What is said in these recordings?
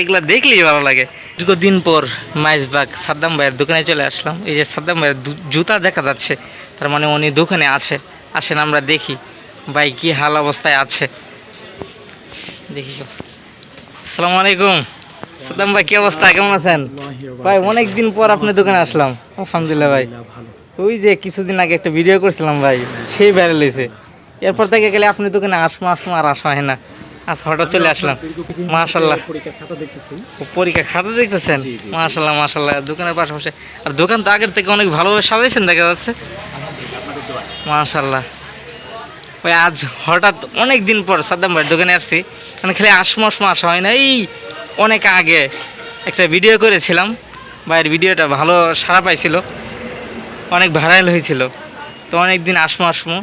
এগুলা দেখলেই ভালো লাগে। দীর্ঘদিন পর মাইজবাগ সাদ্দাম ভাইয়ের দোকানে চলে আসলাম। এই যে সাদ্দাম ভাইয়ের জুতা দেখা যাচ্ছে, তার মানে উনি দোকানে আছে। আসেন, আমরা দেখি ভাই কি হাল অবস্থায় আছে। দেখি। আসসালামু আলাইকুম। সাদ্দাম ভাই, কি অবস্থা? কেমন আছেন? ভাই অনেক দিন পর আপনার দোকানে আসলাম। আলহামদুলিল্লাহ ভাই। ওই যে কিছুদিন আগে একটা ভিডিও করছিলাম ভাই, সেই ভাইরাল হয়েছে। এরপর থেকে গেলে আপনার দোকানে আসব আসব আর আসা হয় না। আজ হঠাৎ চলে আসলাম। মাশাল্লাহ। পরীক্ষার খাতা দেখতেছি। পরীক্ষা খাতা দেখতেছেন। মাশাল্লাহ মাশাল্লাহ। দোকানের পাশাপাশি আর দোকান তো আগের থেকে অনেক ভালোভাবে সাজাইছেন দেখা যাচ্ছে। মাশাল্লাহ। ওই আজ হঠাৎ অনেক দিন পর সাদ্দাম ভাইয়ের দোকানে আসছি। মানে খালি আসমো আসা হয় না এই অনেক আগে একটা ভিডিও করেছিলাম। ভাইয়ের ভিডিওটা ভালো সাড়া পাইছিল। অনেক ভাইরাল হয়েছিল। তো অনেক দিন আসমো আসমো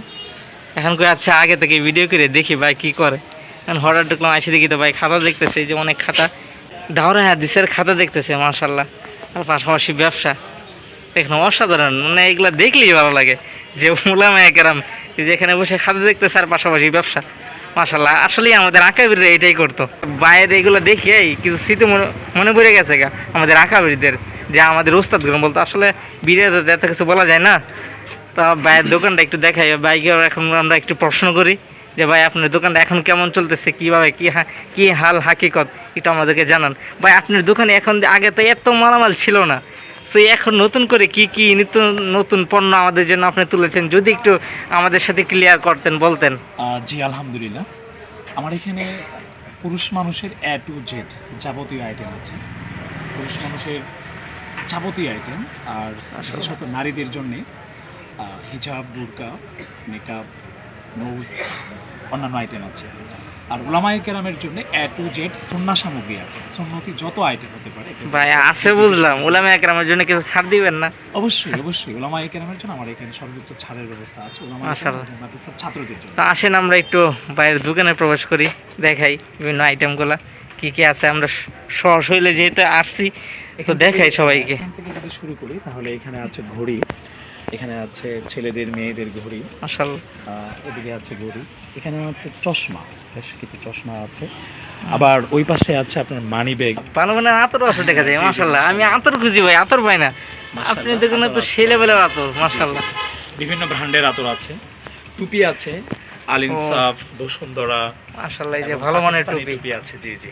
এখন করে আচ্ছা আগে থেকে ভিডিও করে দেখি ভাই কি করে। এখন হঠাৎ ঢুকলাম আসি দেখি তো ভাই খাতা দেখতেছে, এই যে অনেক খাতা। ডাওরা হাদিসের খাতা দেখতেছে মার্শাল্লাহ আর পাশাপাশি ব্যবসা। দেখলাম অসাধারণ মানে এগুলা দেখলেই ভালো লাগে। যে মুলামা যে এখানে বসে খাতা দেখতেছে, আর পাশাপাশি ব্যবসা। মাশাল্লাহ আসলেই আমাদের আঁকাবিরা এটাই করতো। বাইরে এগুলো এই কিছু স্মৃতি মনে পড়ে গেছে গা, আমাদের আঁকাবিরদের। যে আমাদের ওস্তাদগুলো বলতো, আসলে বিরিয়া তো এত কিছু বলা যায় না। তা বাইরের দোকানটা একটু দেখাই ভাইকে এখন আমরা একটু প্রশ্ন করি। যে ভাই, আপনার দোকানটা এখন কেমন চলতেছে? কীভাবে? কী হা, কী হাল, হাকিকত? এটা আমাদেরকে জানান। ভাই, আপনার দোকানে এখন আগে তো এত মালামাল ছিল না। সো এখন নতুন করে কি কি নিত্য নতুন পণ্য আমাদের জন্য আপনি তুলেছেন? যদি একটু আমাদের সাথে ক্লিয়ার করতেন, বলতেন। জি, আলহামদুলিল্লাহ। আমার এখানে পুরুষ মানুষের এ টু জেড যাবতীয় আইটেম আছে। পুরুষ মানুষের যাবতীয় আইটেম আর বিশেষত নারীদের জন্যে হিজাব, বুরকা, মেকআপ নোজ অন্যান্য আইটেম আছে। আর ওলামাই কেরামের জন্য এ টু জেড সন্না সামগ্রী আছে। সন্নতি যত আইটেম হতে পারে ভাই আছে বুঝলাম। ওলামা একরামের জন্য কিছু ছাড় দিবেন না? অবশ্যই অবশ্যই। ওলামাই কেরামের জন্য আমার এখানে সর্বোচ্চ ছাড়ের ব্যবস্থা আছে। ওলামাই মাদ্রাসার ছাত্রদের জন্য। তো আসেন আমরা একটু বাইরের দোকানে প্রবেশ করি দেখাই বিভিন্ন আইটেমগুলো কি কি আছে। আমরা সশৈলে যেহেতু আসছি তো দেখাই সবাইকে। এখান থেকে যদি শুরু করি তাহলে এখানে আছে ঘড়ি। এখানে আছে ছেলেদের মেয়েদের ঘড়ি। আসল এদিকে আছে ঘড়ি। এখানে আছে চশমা। বেশ কিছু চশমা আছে। আবার ওই পাশে আছে আপনার মানি ব্যাগ মানে আতর আছে দেখা যায় মাসাল্লাহ আমি আতর খুঁজি ভাই আতর পাই না। আপনি দোকানে তো সেই লেভেলের আতর মাসাল্লাহ বিভিন্ন ব্র্যান্ডের আতর আছে। টুপি আছে আলিনসাফ বসুন্ধরা মাসাল্লাহ এই যে ভালো মানের টুপি। আছে। জি জি।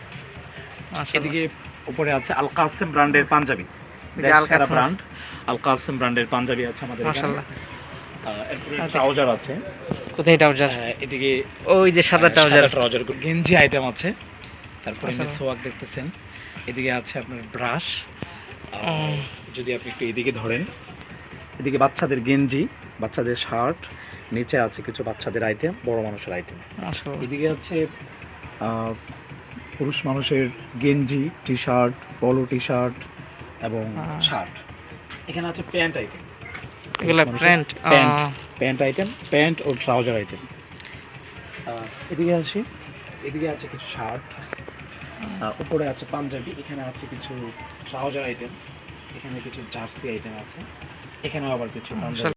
এদিকে উপরে আছে আল কাসেম ব্র্যান্ডের পাঞ্জাবি। ব্র্যান্ড আল কাসেম ব্র্যান্ডের পাঞ্জাবি আছে আমাদের এখানে। মাশাআল্লাহ। এরপরে আচ্ছা। ট্রাউজার আছে। কোথায় ট্রাউজার? হ্যাঁ, এদিকে ওই যে সাদা ট্রাউজার। ট্রাউজার। গেঞ্জি আইটেম আছে। তারপরে। মিসওয়াক দেখতেছেন। এদিকে আছে আপনার ব্রাশ। যদি আপনি একটু এদিকে ধরেন এদিকে বাচ্চাদের গেঞ্জি বাচ্চাদের শার্ট নিচে আছে কিছু বাচ্চাদের আইটেম বড় মানুষের আইটেম এদিকে আছে পুরুষ মানুষের গেঞ্জি টি শার্ট পলো টি শার্ট এবং শার্ট। এখানে আছে প্যান্ট আইটেম এগুলা প্যান্ট প্যান্ট আইটেম প্যান্ট ও ট্রাউজার আইটেম এদিকে আছে এদিকে আছে কিছু শার্ট। উপরে আছে পাঞ্জাবি এখানে আছে কিছু ট্রাউজার আইটেম এখানে কিছু জার্সি আইটেম আছে এখানেও আবার কিছু পাঞ্জাবি।